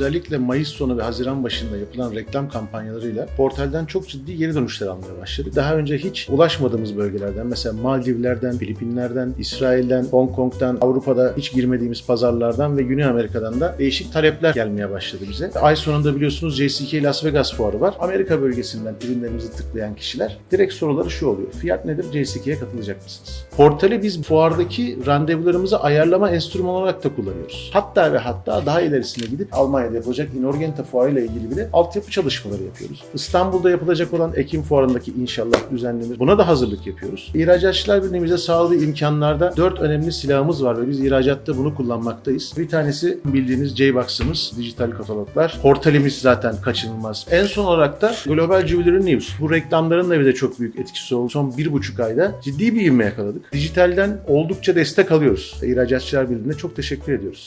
özellikle Mayıs sonu ve Haziran başında yapılan reklam kampanyalarıyla portalden çok ciddi geri dönüşler almaya başladık. Daha önce hiç ulaşmadığımız bölgelerden mesela Maldivler'den, Filipinler'den, İsrail'den, Hong Kong'dan, Avrupa'da hiç girmediğimiz pazarlardan ve Güney Amerika'dan da değişik talepler gelmeye başladı bize. Ay sonunda biliyorsunuz JCK Las Vegas fuarı var. Amerika bölgesinden ürünlerimizi tıklayan kişiler direkt soruları şu oluyor. Fiyat nedir? JCK'ye katılacak mısınız? Portali biz fuardaki randevularımızı ayarlama enstrümanı olarak da kullanıyoruz. Hatta ve hatta daha ilerisine gidip Almanya'da yapılacak Inorgenta fuarı ile ilgili bile altyapı çalışmaları yapıyoruz. İstanbul'da yapılacak olan Ekim fuarındaki inşallah düzenlenir. Buna da hazırlık yapıyoruz. İhracatçılar Birliği bize sağladığı imkanlarda dört önemli silahımız var ve biz ihracatta bunu kullanmaktayız. Bir tanesi bildiğiniz J-Box'ımız, dijital kataloglar. Portalimiz zaten kaçınılmaz. En son olarak da Global Jewelry News. Bu reklamların da bize çok büyük etkisi oldu. Son bir buçuk ayda ciddi bir ivme yakaladık. Dijitalden oldukça destek alıyoruz. İhracatçılar Birliği'ne çok teşekkür ediyoruz.